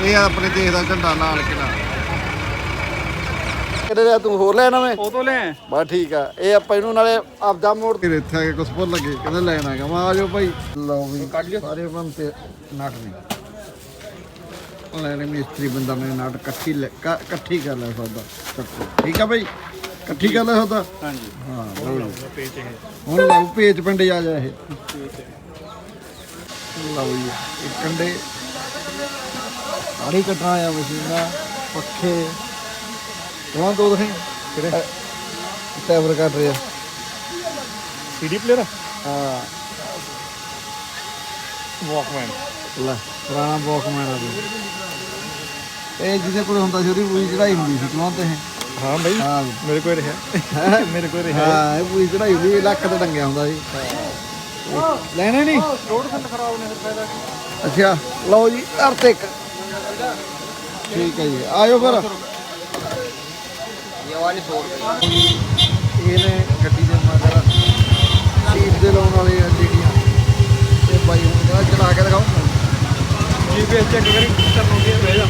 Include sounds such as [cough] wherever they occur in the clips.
ਇਹ ਆਪਣੇ ਦੇਸ਼ ਦਾ ਝੰਡਾ ਲਾਲ ਕਿਲਾ ਕਿਹੜੇ ਦਾ ਤੂੰ ਹੋਰ ਲੈਣਾ ਵੇ ਉਹ ਤੋਂ ਲੈ ਬਸ ਠੀਕ ਆ। ਇਹ ਆਪਾਂ ਇਹਨੂੰ ਨਾਲੇ ਆਪਦਾ ਮੋੜ ਕੇ ਇੱਥੇ ਆ ਕੇ ਕੁਝ ਭੁੱਲ ਲੱਗੇ ਕਹਿੰਦੇ ਲੈਣਾ ਹੈਗਾ ਮੈਂ ਆ ਜਾਓ ਭਾਈ। ਲਓ ਵੀ ਸਾਰੇ ਬੰਦੇ ਨਟ ਨਹੀਂ ਲੈ ਲੈ ਮਿਸਤਰੀ ਬੰਦਾ ਮੇਰੇ ਨਾਲ ਇਕੱਠੀ ਇਕੱਠੀ ਕਰ ਲੈ ਸੌਦਾ। ਠੀਕ ਆ ਭਾਈ? ਇਕੱਠੀ ਕਰ ਲੈ ਸੌਦਾ? ਹਾਂਜੀ। ਹਾਂ ਲਓ ਹੁਣ ਲਾਉ ਪੇਚ ਪਿੰਡ ਜਾ ਜਾ ਇਹ। ਲਓ ਜੀ ਇਹ ਕੰਡੇ ਆੜੀ ਕੱਟਣਾ ਆ ਮਸ਼ੀਨਾਂ ਪੱਖੇ। ਉਹਨਾਂ ਦੋ ਦਿਖੇ ਕਿਹੜੇ? ਟੈਬਰ ਕੱਟ ਰਿਹਾ ਸੀਡੀ ਪਲੇਅਰ ਹਾਂ। ਵਾਕਮੈਨ ਲੈ ਪੁਰਾਣਾ ਬੌਕਮੈਨ ਆ ਜੀ। ਇਹ ਜਿਹਦੇ ਕੋਲ ਹੁੰਦਾ ਸੀ ਉਹਦੀ ਪੂਰੀ ਚੜਾਈ ਹੁੰਦੀ ਸੀ ਕਿਉਂ ਤੇ ਇਹ ਹਾਂ ਬਈ ਹਾਂ। ਮੇਰੇ ਕੋਲ ਰਿਹਾ। [laughs] ਮੇਰੇ ਕੋਲ ਰਿਹਾ। ਹਾਂ ਇਹ ਪੂਰੀ ਚੜਾਈ ਹੁੰਦੀ ਸੀ, ਲੱਖ ਤੇ ਟੰਗਿਆ ਹੁੰਦਾ ਸੀ। ਲੈਣੇ ਨਹੀਂ? ਰੋਡ ਖਰਾਬ ਨੇ ਫਿਰ ਫਾਇਦਾ ਅੱਛਾ ਲਓ ਜੀ ਘਰ ਤੇ ਇੱਕ। ਠੀਕ ਹੈ ਜੀ ਆਇਓ ਫਿਰ। ਇਹ ਵਾਲੀ 100 ਰੁਪਏ। ਇਹਨੇ ਗੱਡੀ ਦੇ ਮਗਰ ਸੀਟ ਦੇ ਲਾਉਣ ਵਾਲੇ ਆ ਜਿਹੜੀਆਂ। ਇਹ ਬਾਈ ਹੁਣ ਕਹਿੰਦਾ ਚਲਾ ਕੇ ਦਿਖਾਓ। ਜੀਪੀਐਸ ਚੈੱਕ ਕਰੀ ਕਰਨੋਂ ਦੀ ਬਹਿ ਜਾ।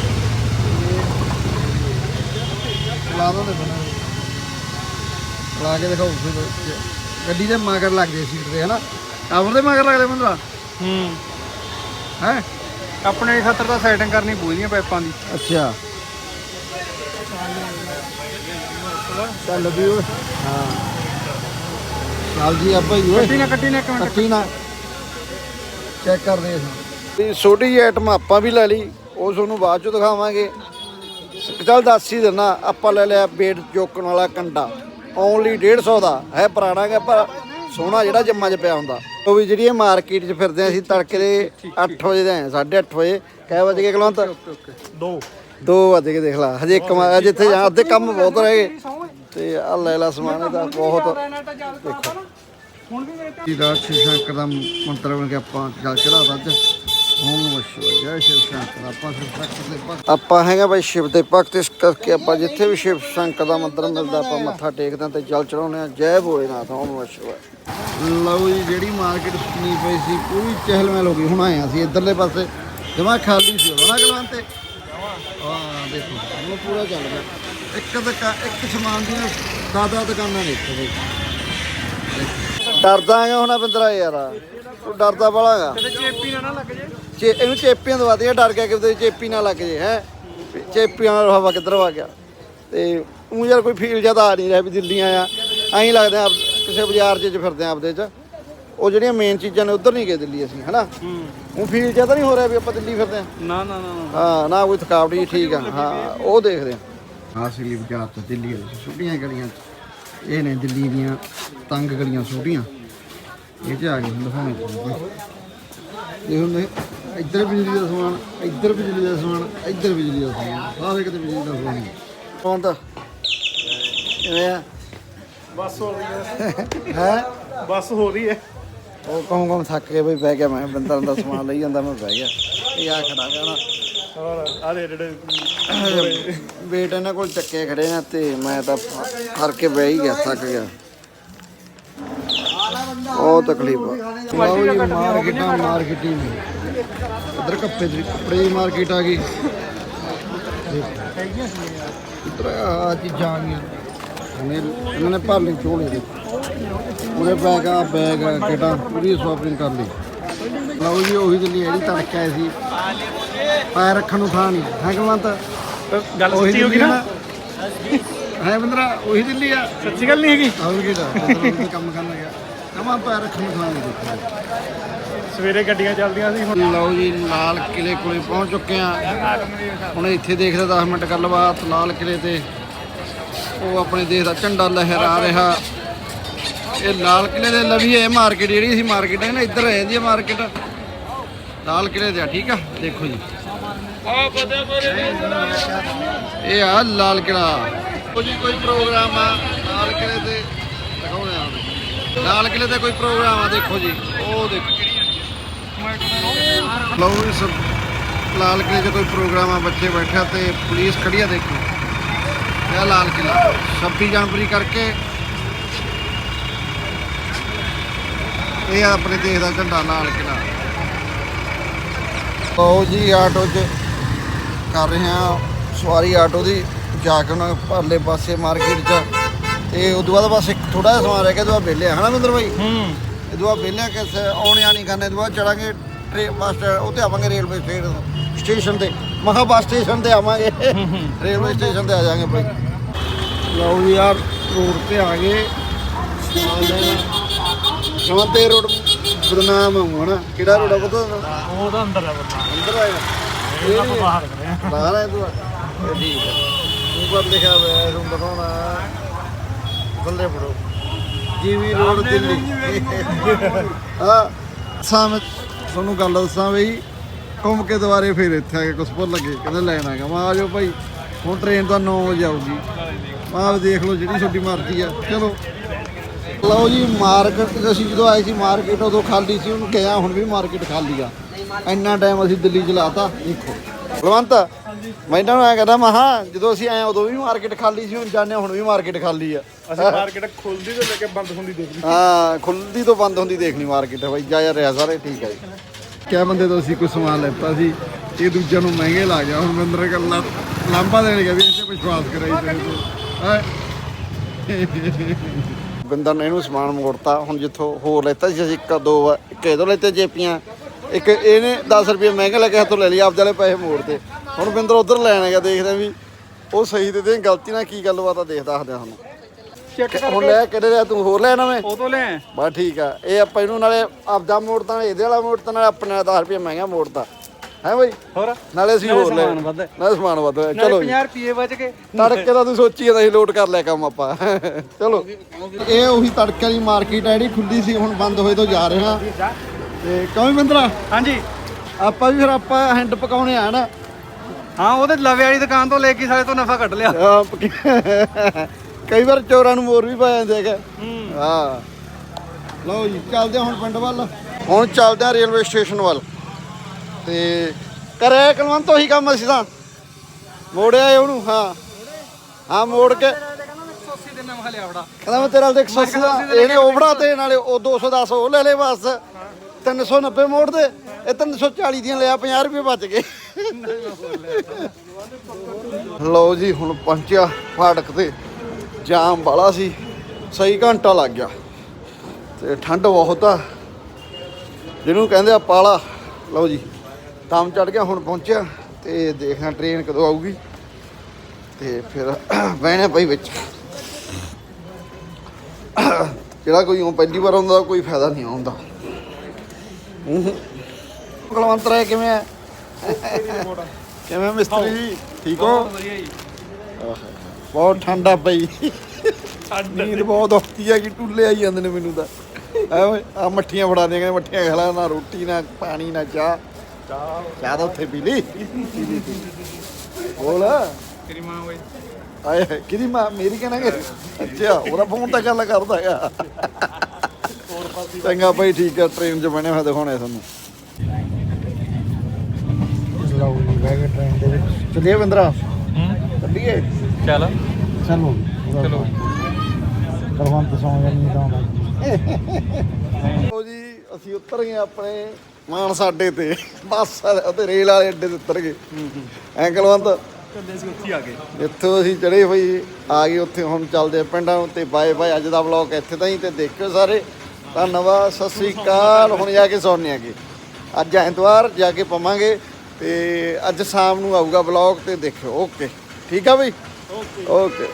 ਲਾ ਦੋ ਤੇ ਬਣਾ ਲਾ ਕੇ ਦਿਖਾਓ ਫਿਰ। ਗੱਡੀ ਦੇ ਮਗਰ ਲੱਗ ਗਏ ਸੀਟ ਦੇ ਹਨਾ? ਆਵਰ ਦੇ ਮਗਰ ਲੱਗਦੇ ਬੰਦਾ ਹੂੰ। ਹੈ? ਆਪਣੇ ਖਾਤਰ ਤਾਂ ਸੈਟਿੰਗ ਕਰਨੀ ਪੂਰੀਆਂ ਪਾਈਪਾਂ ਦੀ। ਅੱਛਾ। ਚੱਲ ਵੀ ਓਏ। ਹਾਂ। ਚੱਲ ਜੀ ਆਪਾਂ ਹੀ ਓਏ। ਕੱਟੀ ਨਾ ਕੱਟੀ ਨਾ ਇੱਕ ਮਿੰਟ। ਕੱਟੀ ਨਾ। ਚੈੱਕ ਕਰਦੇ ਹਾਂ। ਇਹ ਛੋਟੀ ਜਿਹੀ ਆਈਟਮ ਆਪਾਂ ਵੀ ਲੈ ਲਈ ਉਹ ਤੁਹਾਨੂੰ ਬਾਅਦ ਚ ਦਿਖਾਵਾਂਗੇ। ਚੱਲ ਦੱਸ ਹੀ ਦਿੰਨਾ ਆਪਾਂ ਲੈ ਲਿਆ ਬੇਟ ਚੋਕਣ ਵਾਲਾ ਕੰਡਾ। ਓਨਲੀ 150 ਦਾ ਹੈ ਪੁਰਾਣਾ ਗਾ ਪਰ ਸੋਹਣਾ ਜਿਹੜਾ ਜੰਮਾਂ 'ਚ ਪਿਆ ਹੁੰਦਾ। ਉਹ ਵੀ ਜਿਹੜੀ ਇਹ ਮਾਰਕੀਟ 'ਚ ਫਿਰਦੇ ਆ ਅਸੀਂ ਤੜਕੇ ਦੇ 8 ਵਜੇ ਦੇ ਆਏ 8:30 ਵਜੇ। ਕਿਹ ਵਜੇ ਗਏ ਕਲਵੰਤ? ਦੋ। 2 ਵਜੇ ਕੇ ਦੇਖ ਲਾ ਹਜੇ ਇੱਕ ਮਾ- ਜਿੱਥੇ ਜਾਂ ਅੱਧੇ ਕੰਮ ਬਹੁਤ ਰਹਿ ਗਏ। ਤੇ ਆ ਲੈ ਲਾ ਸਮਾਨ ਇਹਦਾ ਬਹੁਤ ਹੁਣ ਵੀ ਮੇਰੇ ਜੀ ਦਾ ਸ਼ੰਕਰ ਦਾ ਮੰਤਰ ਬਣ ਕੇ ਆਪਾਂ ਜਲ ਚੜਾਦਾ ਅੱਜ। ਆਪਾਂ ਹੈਗਾ ਬਈ ਸ਼ਿਵ ਦੇ ਭਗਤ ਇਸ ਕਰਕੇ ਆਪਾਂ ਜਿੱਥੇ ਵੀ ਸ਼ਿਵ ਸ਼ੰਕਰ ਦਾ ਮੰਤਰ ਮਿਲਦਾ ਆਪਾਂ ਮੱਥਾ ਟੇਕਦੇ ਤੇ ਜਲ ਚੜਾਉਂਦੇ ਆ ਜੈ ਭੋਲੇਨਾਥ ਓਮ ਨਮঃ ਸ਼ਿਵਾయ ਲਓ ਜੀ ਜਿਹੜੀ ਮਾਰਕੀਟ ਸੁਣੀ ਪਈ ਸੀ ਪੂਰੀ ਚਹਿਲ ਮਹਿਲ ਹੋ ਗਈ। ਹੁਣ ਆਏ ਅਸੀਂ ਇਧਰਲੇ ਪਾਸੇ। ਜਮਾ ਖਾਲੀ ਸੀ ਉਹਦਾ ਨਾ ਗਲਵੰਤੇ ਹਾਂ ਦੇਖੋ ਉਹ ਪੂਰਾ ਚੱਲ ਰਿਹਾ ਇੱਕ ਦੁਕਾ ਇੱਕ ਸਮਾਨ ਦੀਆਂ ਦਾਦਾ ਦੁਕਾਨਾਂ ਨੇ ਇੱਥੇ। ਬਈ ਡਰਦਾ ਆ ਹੁਣ ਬਿੰਦਰਾ ਯਾਰ। ਤੂੰ ਡਰਦਾ ਬੜਾਗਾ ਕਿਤੇ ਚੇਪੀ ਨਾ ਲੱਗ ਜੇ। ਚੇ ਇਹਨੂੰ ਚੇਪੀਆਂ ਦਵਾਦੀਆਂ ਡਰ ਗਿਆ ਕਿ ਉਹਦੇ ਚੇਪੀ ਨਾ ਲੱਗ ਜੇ ਹੈ। ਚੇਪੀਆਂ ਨਾਲ ਹਵਾ ਕਿੱਧਰ ਆ ਗਿਆ। ਤੇ ਉਹ ਯਾਰ ਕੋਈ ਫੀਲ ਜ਼ਿਆਦਾ ਆ ਨਹੀਂ ਰਿਹਾ ਵੀ ਦਿੱਲੀ ਆਇਆ ਐਂ ਲੱਗਦਾ ਆਪ ਕਿਸੇ ਬਾਜ਼ਾਰ 'ਚ ਫਿਰਦੇ ਆ ਆਪਦੇ 'ਚ। ਉਹ ਜਿਹੜੀਆਂ ਮੇਨ ਚੀਜ਼ਾਂ ਨੇ ਉਧਰ ਨਹੀਂ ਗਏ ਦਿੱਲੀ ਅਸੀਂ ਹਨਾ? ਹੂੰ। ਉਹ ਫੀਲ ਜ਼ਿਆਦਾ ਨਹੀਂ ਹੋ ਰਿਹਾ ਵੀ ਆਪਾਂ ਦਿੱਲੀ ਫਿਰਦੇ ਆ। ਨਾ ਨਾ ਨਾ ਹਾਂ ਨਾ ਕੋਈ ਥਕਾਵਟ ਜੀ ਠੀਕ ਆ। ਹਾਂ ਉਹ ਦੇਖਦੇ ਆ। ਅਸਲੀ ਬਾਜ਼ਾਰ ਤੋਂ ਦਿੱਲੀ ਵਿੱਚ ਛੋਟੀਆਂ ਗਲੀਆਂ 'ਚ। ਇਹ ਨੇ ਦਿੱਲੀ ਦੀਆਂ ਤੰਗ ਗਲੀਆਂ ਛੋਟੀਆਂ। ਇਹ 'ਚ ਆ ਗਏ ਹੁਣ ਦਿਖਾਉਣੇ। ਇਹ ਹੁਣ ਇੱਧਰ ਬਿਜਲੀ ਦਾ ਸਮਾਨ ਇੱਧਰ ਬਿਜਲੀ ਦਾ ਸਮਾਨ ਇੱਧਰ ਬਿਜਲੀ ਦਾ ਸਮਾਨ ਸਾਰੇ ਕਿਤੇ ਬਿਜਲੀ ਦਾ ਸਮਾਨ ਕੌਣ ਤਾਂ? ਕਿਵੇਂ ਆ? ਬੱਸ ਹੋ ਰਹੀ ਹੈ। ਹੈ? ਬੱਸ ਹੋ ਰਹੀ ਹੈ। ਉਹ ਕੌਣ ਕੌਣ ਥੱਕ ਕੇ ਬਈ ਬਹਿ ਗਿਆ ਮੈਂ ਬੰਦਰ ਦਾ ਸਮਾਨ ਲਈ ਜਾਂਦਾ ਮੈਂ ਬਹਿ ਗਿਆ। ਇਹ ਆ ਖੜਾ ਗਾ ਨਾ। ਹੋਰ ਆ ਦੇ ਜਿਹੜੇ ਵੇਟ ਇਹਨਾਂ ਕੋਲ ਚੱਕੇ ਖੜੇ ਨੇ ਤੇ ਮੈਂ ਤਾਂ ਫੜ ਕੇ ਬਹਿ ਹੀ ਗਿਆ ਥੱਕ ਗਿਆ। ਉਹ ਤਕਲੀਫ ਆ। ਮਾਰਕੀਟਾਂ ਮਾਰਕੀਟਿੰਗ ਇਧਰ ਕੱਪੜੇ ਦੀ ਕੱਪੜੇ ਦੀ ਮਾਰਕੀਟ ਆ ਗਈ। ਇਧਰ ਆ ਚੀਜ਼ਾਂ ਆ ਗਈਆਂ। ਇਹਨੇ ਇਹਨਾਂ ਨੇ ਭਰ ਲਈ ਝੋਲੇ ਦੇ। ਪੂਰੇ ਬੈਗ ਆ ਬੈਗ ਆ ਕਿਟਾ ਪੂਰੀ ਸ਼ਾਪਿੰਗ ਕਰ ਲਈ। ਲਓ ਜੀ ਉਹੀ ਦਿੱਲੀ ਜਿਹੜੀ ਤੜਕਾ ਆਈ ਸੀ। ਪੈਰ ਰੱਖਣ ਨੂੰ ਥਾਂ ਨਹੀਂ ਹੈ ਕਲਵੰਤ? ਗੱਲ ਸੱਚੀ ਹੋ ਗਈ ਨਾ? ਹੈ ਬੰਦਰਾ ਉਹੀ ਦਿੱਲੀ ਆ ਸੱਚੀ ਗੱਲ ਨਹੀਂ ਹੈਗੀ? ਆਉਂ ਕੀ ਦਾ ਮਤਲਬ ਕੰਮ ਕਰਨ ਲੱਗਿਆ। ਕਮਾ ਪੈਰ ਰੱਖਣ ਨੂੰ ਥਾਂ ਨਹੀਂ ਸਵੇਰੇ ਗੱਡੀਆਂ ਚੱਲਦੀਆਂ ਸੀ, ਹੁਣ ਲਓ ਜੀ, ਲਾਲ ਕਿਲੇ ਕੋਲੇ ਪਹੁੰਚ ਚੁੱਕੇ ਆ ਹੁਣ ਇੱਥੇ ਦੇਖਦੇ 10 ਮਿੰਟ ਗੱਲਬਾਤ, ਲਾਲ ਕਿਲੇ ਤੇ ਉਹ ਆਪਣੇ ਦੇਸ਼ ਦਾ ਝੰਡਾ ਲਹਿਰਾ ਰਿਹਾ। ਇਹ ਲਾਲ ਕਿਲੇ ਦੇ ਲਵੀ ਇਹ ਮਾਰਕੀਟ ਜਿਹੜੀ ਸੀ, ਮਾਰਕੀਟ ਹੈ ਨਾ, ਇੱਧਰ ਆ ਜਾਂਦੀ ਮਾਰਕੀਟ। ਲਾਲ ਕਿਲੇ ਤੇ ਆ, ਠੀਕ ਆ? ਦੇਖੋ ਜੀ। ਇਹ ਆ ਲਾਲ ਕਿਲਾ ਕੋਈ ਕੋਈ ਪ੍ਰੋਗਰਾਮ ਆ, ਲਾਲ ਕਿਲੇ ਤੇ ਦਿਖਾਉਣੇ ਆ। ਲਾਲ ਕਿਲੇ ਤੇ ਕੋਈ ਪ੍ਰੋਗਰਾਮ ਆ, ਦੇਖੋ ਜੀ। ਉਹ ਦੇਖੋ। ਲਓ ਜੀ ਲਾਲ ਕਿਲੇ 'ਚ ਕੋਈ ਪ੍ਰੋਗਰਾਮ ਆ, ਬੱਚੇ ਬੈਠਾ ਤੇ ਪੁਲਿਸ ਖੜੀ ਆ ਦੇਖੋ। ਇਹ ਲਾਲ ਕਿਲਾ 26 ਜਨਵਰੀ ਕਰਕੇ ਇਹ ਆਪਣੇ ਦੇਸ਼ ਦਾ ਝੰਡਾ ਲਾਲ ਕਿਲਾ ਲਓ ਜੀ, ਆਟੋ 'ਚ ਕਰ ਰਹੇ ਹਾਂ ਸਵਾਰੀ ਆਟੋ ਦੀ। ਜਾ ਕੇ ਉਹਨਾਂ ਪਰਲੇ ਪਾਸੇ ਮਾਰਕੀਟ 'ਚ। ਤੇ ਉਦੋਂ ਬਾਅਦ ਬਸ ਇੱਕ ਥੋੜਾ ਜਿਹਾ ਸਮਾਨ ਰਹਿ ਗਿਆ ਦੁਆ ਵਿਹਲੇ ਆ, ਹਨਾ ਮਿੰਦਰ ਭਾਈ ਹੂੰ। ਇਹ ਦੁਆ ਵਿਹਲੇ ਆ ਕਿਸੇ ਆਉਣੇ ਆਣੀ ਕਰਨੇ ਦੁਆ ਚੜਾਂਗੇ ਟ੍ਰੇਨ ਬੱਸ ਉੱਥੇ ਆਵਾਂਗੇ ਰੇਲਵੇ ਸਟੇਸ਼ਨ ਸਟੇਸ਼ਨ ਤੇ। ਮਹਾ ਬੱਸ ਸਟੇਸ਼ਨ ਤੇ ਆਵਾਂਗੇ। ਰੇਲਵੇ ਸਟੇਸ਼ਨ ਤੇ ਆ ਜਾਾਂਗੇ ਬਾਈ। ਲਓ ਵੀ ਯਾਰ ਰੋਡ ਤੇ ਆ ਗਏ। ਨਵੰਤੇ ਰੋਡ ਬਦਨਾਮ ਹੋਣਾ ਕਿਹੜਾ ਰੋਡ ਆ ਪਤਾ? ਤੁਹਾਨੂੰ? ਉਹਦਾ ਅੰਦਰ ਆ ਅੰਦਰ ਆਏਗਾ ਇਹ ਆਪਾਂ ਬਾਹਰ ਆ। ਬਾਹਰ ਹੈ ਤੂੰ। ਠੀਕ ਹੈ ਉੱਪਰ ਲਿਖਿਆ ਹੋਇਆ ਤੁਹਾਨੂੰ ਦਿਖਾਉਣਾ। ਬੱਲੇ ਫੜੋ। ਜੀਵੀ ਰੋਡ ਦਿੱਲੀ [laughs] ਹਾਂ ਸਾਮ ਤੁਹਾਨੂੰ ਗੱਲ ਦੱਸਾਂ ਬਈ ਘੁੰਮ ਕੇ ਦੁਬਾਰੇ ਫੇਰ ਇੱਥੇ ਆ ਕੇ ਕੁਛ ਭੁੱਲ ਲੱਗੇ ਕਹਿੰਦੇ ਲੈਣ ਆਗਾ ਮੈਂ ਆ ਜਾਓ ਭਾਈ ਹੁਣ ਟ੍ਰੇਨ ਤਾਂ 9 ਵਜੇ ਆਊਗੀ। ਆਹ ਦੇਖ ਲਓ ਜਿਹੜੀ ਤੁਹਾਡੀ ਮਰਜ਼ੀ ਆ। ਚਲੋ। ਲਓ ਜੀ ਮਾਰਕੀਟ ਅਸੀਂ ਜਦੋਂ ਆਏ ਸੀ ਮਾਰਕੀਟ ਉਦੋਂ ਖਾਲੀ ਸੀ ਹੁਣ ਗਿਆ ਹੁਣ ਵੀ ਮਾਰਕੀਟ ਖਾਲੀ ਆ। ਇੰਨਾ ਟਾਈਮ ਅਸੀਂ ਦਿੱਲੀ ਚ ਲਾਤਾ ਦੇਖੋ। ਬਲਵੰਤ ਮੈਂ ਇਹਨਾਂ ਨੂੰ ਐ ਕਹਿੰਦਾ ਮਹਾ ਜਦੋਂ ਅਸੀਂ ਆਏ ਉਦੋਂ ਵੀ ਮਾਰਕੀਟ ਖਾਲੀ ਸੀ ਹੁਣ ਹਾਂ, ਹੁਣ ਵੀ ਮਾਰਕੀਟ ਖਾਲੀ ਆ। ਅਸੀਂ ਮਾਰਕੀਟ ਖੁੱਲਦੀ ਤੋਂ ਲੈ ਕੇ ਬੰਦ ਹੁੰਦੀ ਦੇਖ ਲਈ। ਹਾਂ ਖੁੱਲਦੀ ਤੋਂ ਬੰਦ ਹੁੰਦੀ ਦੇਖਣੀ ਮਾਰਕੀਟ ਬਾਈ ਜਾ ਜਾ ਰਿਹਾ ਸਾਰੇ ਠੀਕ ਹੈ ਜੀ। ਕਿਆ ਬੰਦੇ ਤੋਂ ਅਸੀਂ ਕੋਈ ਸਮਾਨ ਲੈਤਾ ਸੀ ਇਹ ਦੂਜਿਆਂ ਨੂੰ ਮਹਿੰਗੇ ਲਾ ਗਿਆ ਹੁਣ ਮੰਦਰ ਗੱਲਾਂ ਲਾਂਬਾ ਦੇਣ ਗਿਆ ਵੀ ਇੱਥੇ ਵਿਸ਼ਵਾਸ ਕਰਾਈ ਤੇਰੇ ਤੇ। ਬਿੰਦਰ ਨੇ ਇਹਨੂੰ ਸਮਾਨ ਮੋੜਤਾ ਹੁਣ ਜਿੱਥੋਂ ਹੋਰ ਲੈਤਾ ਸੀ ਅਸੀਂ ਇੱਕ ਦੋ ਇੱਕ ਇਹਦੋਂ ਲੈਤੇ ਜੇਪੀਆਂ ਇੱਕ ਇਹਨੇ 10 ਰੁਪਏ ਮਹਿੰਗੇ ਲੈ ਕੇ ਹੱਥੋਂ ਲੈ ਲਈ ਆਪਦੇ ਵਾਲੇ ਪੈਸੇ ਮੋੜਤੇ। ਹੁਣ ਬਿੰਦਰ ਉਧਰ ਲੈਣ ਗਿਆ ਦੇਖਦੇ ਵੀ ਉਹ ਸਹੀ ਦੇ ਦੇ ਗਲਤੀ ਨਾਲ ਕੀ ਗੱਲਬਾਤ ਆ ਦੇਖ ਦੱਸਦੇ ਹਾਂ ਤੁਹਾਨੂੰ ਹੁਣ ਲੈ ਕਿਹੜੇ ਲਿਆ ਤੂੰ ਹੋਰ ਲੈਣਾ ਮੈਂ ਉਹ ਤੋਂ ਲੈ ਬਸ ਠੀਕ ਆ ਇਹ ਆਪਾਂ ਇਹਨੂੰ ਨਾਲੇ ਆਪਦਾ ਮੋੜਤਾ ਨਾਲੇ ਇਹਦੇ ਵਾਲਾ ਮੋੜਤਾ ਨਾਲੇ ਆਪਣੇ ਨਾਲ 10 ਰੁਪਏ ਮਹਿੰਗਾ ਮੋੜਤਾ ਹੈ ਬਈ? ਹੋਰ? ਨਾਲੇ ਅਸੀਂ ਹੋਰ ਲੈ ਸਮਾਨ ਵੱਧ। ਨਾਲੇ ਸਮਾਨ ਵੱਧ। ਚਲੋ ਜੀ। 50 ਰੁਪਏ ਬਚ ਕੇ ਤੜਕੇ ਦਾ ਤੂੰ ਸੋਚੀ ਜਾਂਦਾ ਸੀ ਲੋਡ ਕਰ ਲਿਆ ਕੰਮ ਆਪਾਂ। ਚਲੋ। ਇਹ ਉਹੀ ਤੜਕੇ ਵਾਲੀ ਮਾਰਕੀਟ ਹੈ ਜਿਹੜੀ ਖੁੱਲੀ ਸੀ ਹੁਣ ਬੰਦ ਹੋਏ ਤੋਂ ਜਾ ਰਹੇ ਹਾਂ। ਤੇ ਕਿਉਂ ਬਿੰਦਰਾ? ਹਾਂਜੀ। ਆਪਾਂ ਵੀ ਫਿਰ ਆਪਾਂ ਹੈਂਡ ਪਕਾਉਣੇ ਆ ਨਾ? ਹਾਂ ਉਹਦੇ ਲਵੇ ਵਾਲੀ ਦੁਕਾਨ ਤੋਂ ਲੈ ਕੇ ਸਾਰੇ ਤੋਂ ਨਫਾ ਕੱਢ ਲਿਆ। ਕਈ ਵਾਰ ਚੋਰਾਂ ਨੂੰ ਮੋਰ ਵੀ ਪਾ ਜਾਂਦੇ ਹੈਗੇ। ਹਾਂ। ਲਓ ਜੀ ਚੱਲਦੇ ਹਾਂ ਹੁਣ ਪਿੰਡ ਵੱਲ। ਹੁਣ ਚੱਲਦੇ ਹਾਂ ਰੇਲਵੇ ਸਟੇਸ਼ਨ ਵੱਲ। ਤੇ ਕਰਿਆ ਕਲਵੰਤ ਉਹੀ ਕੰਮ ਅਸੀਂ ਤਾਂ। ਮੋੜਿਆ ਏ ਉਹਨੂੰ ਹਾਂ। ਹਾਂ ਮੋੜ ਕੇ। 180 ਲਿਆ ਬੜਾ ਕਹਿੰਦਾ ਮੈਂ ਤੇਰੇ ਨਾਲ 180 ਦਾ ਇਹਨੇ ਓਵੜਾ ਤੇ ਨਾਲੇ ਉਹ 210 ਉਹ ਲੈ ਲੈ ਬਸ। 390 ਮੋੜ ਦੇ, ਇਹ 340 ਦੀਆਂ ਲਿਆ 50 ਰੁਪਏ ਬਚ ਗਏ। ਲਓ ਜੀ, ਹੁਣ ਪਹੁੰਚਿਆ ਫਾਟਕ ਤੇ। ਜਾਮ ਵਾਲਾ ਸੀ, ਸਹੀ ਘੰਟਾ ਲੱਗ ਗਿਆ। ਤੇ ਠੰਡ ਬਹੁਤ ਆ। ਜਿਹਨੂੰ ਕਹਿੰਦੇ ਆ ਪਾਲਾ। ਲਓ ਜੀ ਤਾਮ ਚੜ ਗਿਆ, ਹੁਣ ਪਹੁੰਚਿਆ। ਤੇ ਦੇਖਾਂ ਟ੍ਰੇਨ ਕਦੋਂ ਆਊਗੀ। ਤੇ ਫਿਰ ਬਹਿਣਾ ਪਈ ਵਿੱਚ। ਜਿਹੜਾ ਕੋਈ ਉਹ ਪਹਿਲੀ ਵਾਰ ਆਉਂਦਾ, ਕੋਈ ਫਾਇਦਾ ਨਹੀਂ ਆਉਂਦਾ। ਕੁਲਵੰਤ ਰਾਏ ਕਿਵੇਂ ਹੈ ਕਿਵੇਂ ਮਿਸਤਰੀ? ਜੀ ਠੀਕ ਹੋ? ਵਧੀਆ ਜੀ। ਬਹੁਤ ਠੰਡਾ ਪਈ ਨੀਂਦ ਬਹੁਤ ਔਖੀ ਹੈ ਕਿ ਟੁੱਲੇ ਆਈ ਜਾਂਦੇ ਨੇ ਮੈਨੂੰ ਤਾਂ। ਐ ਓਏ ਆ ਮੱਠੀਆਂ ਫੜਾ ਦੀਆਂ ਕਹਿੰਦੇ ਮੱਠੀਆਂ ਖਾ ਲੈ ਨਾ ਰੋਟੀ ਨਾ ਪਾਣੀ ਨਾ ਚਾਹ। ਚਾਹ। ਤਾਂ ਉੱਥੇ ਪੀ ਲਈ। ਬੋਲ। ਤੇਰੀ ਮਾਂ ਓਏ। ਆਏ ਕਿਹਦੀ ਮਾਂ? ਮੇਰੀ ਕਹਿਣਾਗੇ? ਅੱਛਾ ਉਹਦਾ ਫੋਨ ਤਾਂ ਗੱਲ ਕਰਦਾ ਹੈਗਾ ਚੰਗਾ ਭਾਈ ਠੀਕ ਹੈ ਟ੍ਰੇਨ 'ਚ ਬਣੇ ਹੋਏ ਦਿਖਾਉਣੇ ਤੁਹਾਨੂੰ। ਲਓ ਜੀ ਬਹਿ ਗਏ ਟ੍ਰੇਨ ਦੇ ਵਿੱਚ। ਚੱਲੀਏ ਬਿੰਦਰਾ? ਹੂੰ। ਚੱਲੀਏ? ਚੱਲ। ਚਲੋ। ਚਲੋ। ਕਰਵੰਤ ਸੌਂ ਨਹੀਂ ਤਾਂ ਲਓ ਜੀ ਅਸੀਂ ਉਤਰ ਗਏ ਆਪਣੇ ਮਾਨ ਸਾਡੇ ਤੇ। ਬੱਸ ਅਤੇ ਰੇਲ ਵਾਲੇ ਅੱਡੇ ਤੇ ਉਤਰ ਗਏ। ਐਂ ਕਲਵੰਤ? ਕੱਲੇ ਸੀ ਉੱਥੇ ਆ ਗਏ। ਇੱਥੋਂ ਅਸੀਂ ਚੜੇ ਹੋਈ ਆ ਗਏ ਉੱਥੇ ਹੁਣ ਚੱਲਦੇ ਆ ਪਿੰਡਾਂ ਨੂੰ ਤੇ ਬਾਏ ਬਾਏ ਅੱਜ ਦਾ ਵਲੌਗ ਇੱਥੇ ਤਾਈਂ ਤੇ ਦੇਖਿਓ ਸਾਰੇ। ਧੰਨਵਾਦ ਸਤਿ ਸ੍ਰੀ ਅਕਾਲ। ਹੁਣ ਜਾ ਕੇ ਸੌਣੇ ਆਗੇ ਅੱਜ ਐਤਵਾਰ ਜਾ ਕੇ ਪਵਾਂਗੇ ਤੇ ਅੱਜ ਸ਼ਾਮ ਨੂੰ ਆਊਗਾ ਵਲੌਗ ਤੇ ਦੇਖਿਓ। ਓਕੇ ਠੀਕ ਆ ਬਈ? Okay okay